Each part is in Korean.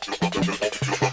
じゃあ。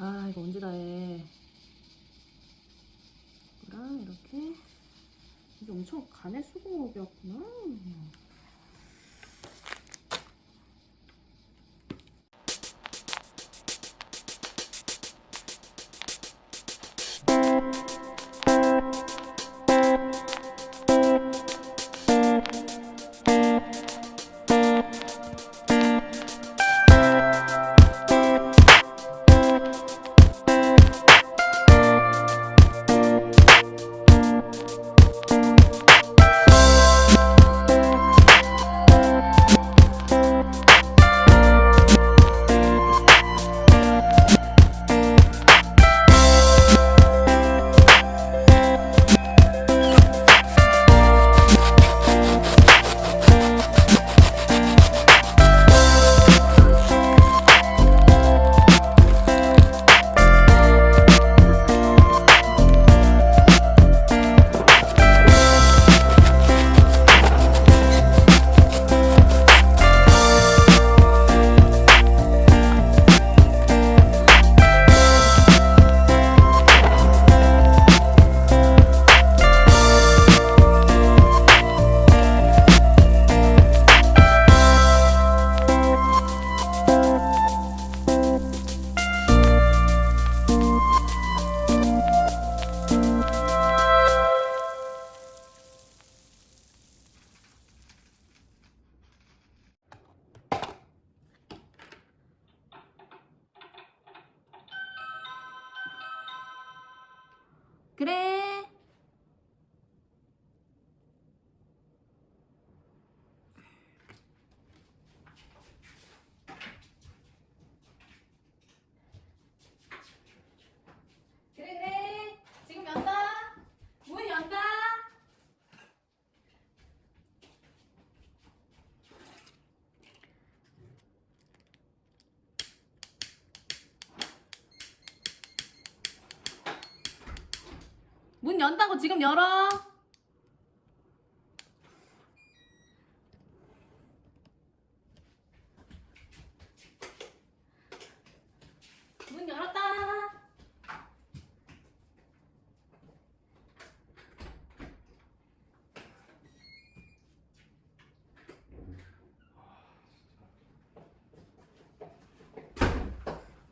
아 이거 언제 다 해? 이거랑 이렇게 이게 엄청 간의 수공업이었구나. 그래 그래. 지금 연다. 문 연다. 문 연다고 지금 열어. 문 열었다.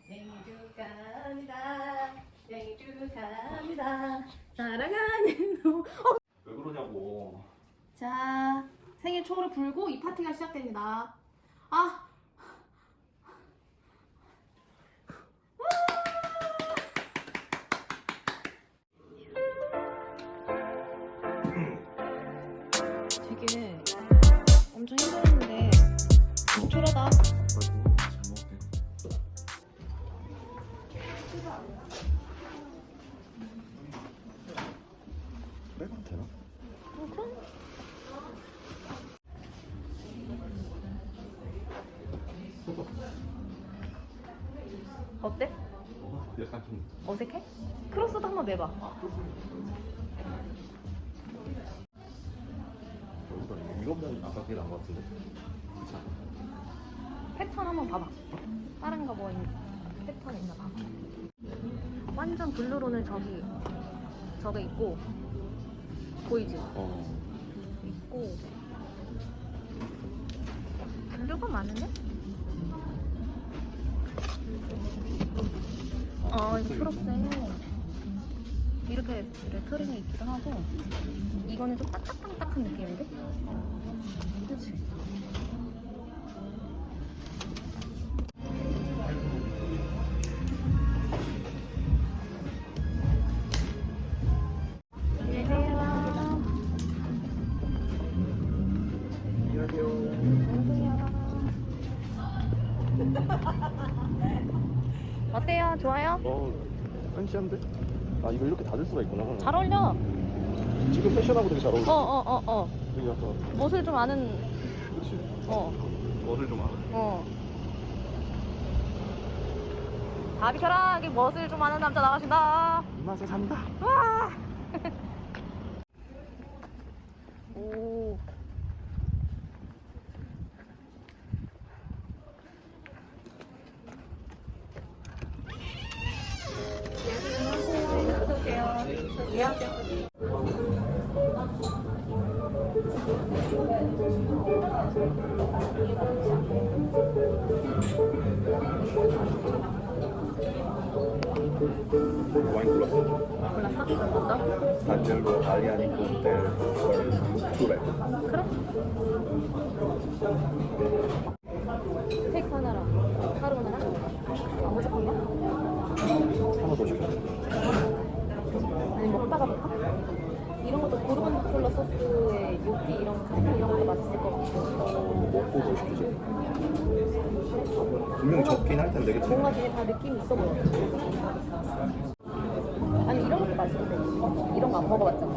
생일 축하합니다. 생일 축하합니다. 사랑하는 너. 어, 왜 그러냐고. 자, 생일 초를 불고 이 파티가 시작됩니다. 아. 이거보다 아까 그게 나은 것 같은데. 그쵸? 패턴 한번 봐봐. 다른 거 뭐 패턴 있나 봐봐. 완전 블루로는 저기 저게 있고 보이지? 어. 있고 블루가 많은데? 아 이거 프로세 이렇게 레터링이 있기도 하고 이거는 좀 딱딱딱딱한 느낌인데? 그치? 어때요? 좋아요? 어, 팬시한데? 아, 이거 이렇게 닫을 수가 있구나. 잘 어울려. 지금 패션하고 되게 잘 어울려. 어, 어, 어, 어. 되게 약간, 멋을 좀 아는, 그치. 어, 너를 좀 알아. 어. 다 비켜라! 여기 멋을 좀 아는 남자 나가신다. 이 맛에 산다. 와! 오. 와인 골랐어. 골랐어? 어떤? 단젤로 알리아니 콘텔 투레. 그래? 스테이크 하나랑 카르보나라? 아, 무조건이야? 하나 더 시켜. 아니 먹다가 볼까? 이런 것도 고르곤졸라 소스에 요끼 이런 카레 이런 것도 맛있을 것 같고 어, 먹고 더 시키지. 분명 적긴 할 텐데, 그치? 뭔가 되게 다 느낌이 있어 보여 아니 이런 것도 맛있는데 이런 거 안 먹어봤잖아?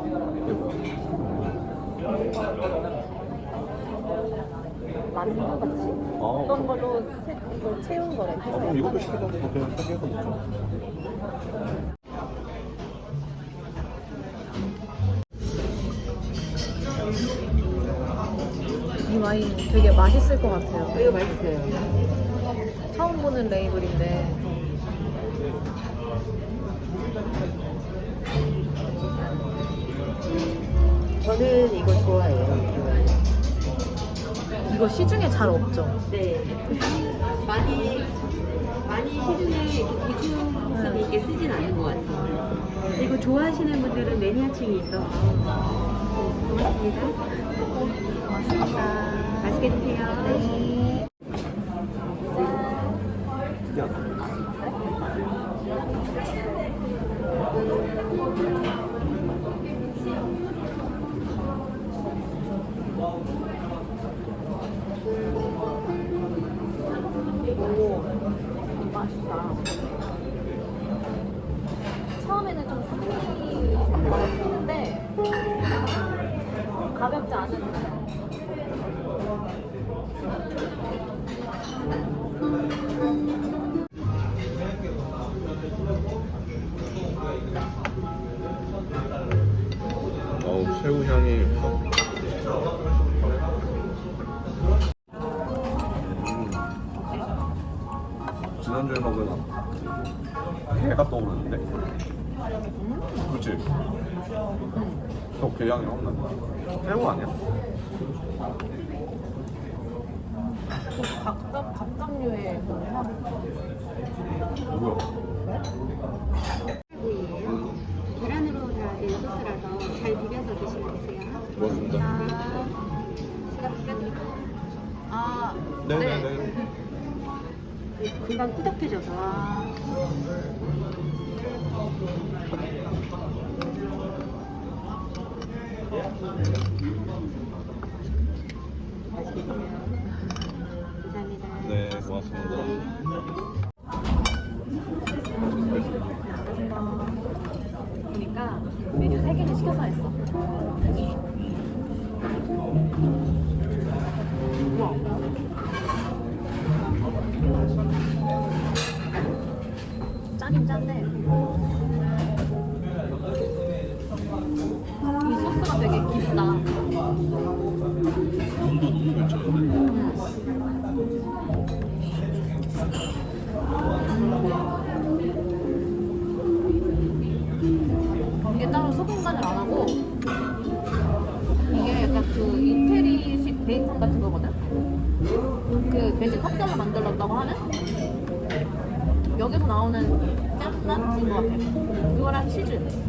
만두 같이 아, 어떤 걸로 세, 이걸 채운 거래 아, 그럼 이것도 시키자. 그냥 해서 먹자. 와인 되게 맛있을 것 같아요 이거 맛있어요. 처음 보는 레이블인데 저는 이거 좋아해요. 이거 시중에 잘 없죠? 네. 많이 많이 시중에 이렇게 대중성이 있게 쓰진 않는 것 같아요. 이거 좋아하시는 분들은 매니아층이 있어. 고맙습니다. 고맙습니다 맛있게 드세요. 특 그치? 어, 게 향이 확 난다. 새우 아니야? 각각 각각류의 그? 부위예요. 계란으로 다 된 소스라서 잘 비벼서 드시면 되세요. 고맙습니다. 아, 네네 네. 금방 꾸덕해져서. 네, 고맙습니다. 보니까 메뉴 3개를 시켜서 했어. 우와. 짜긴 짠데. 베이컨 같은 거거든? 그 돼지 탑살로 만들었다고 하는? 여기서 나오는 짠맛인 것 같아. 그거랑 치즈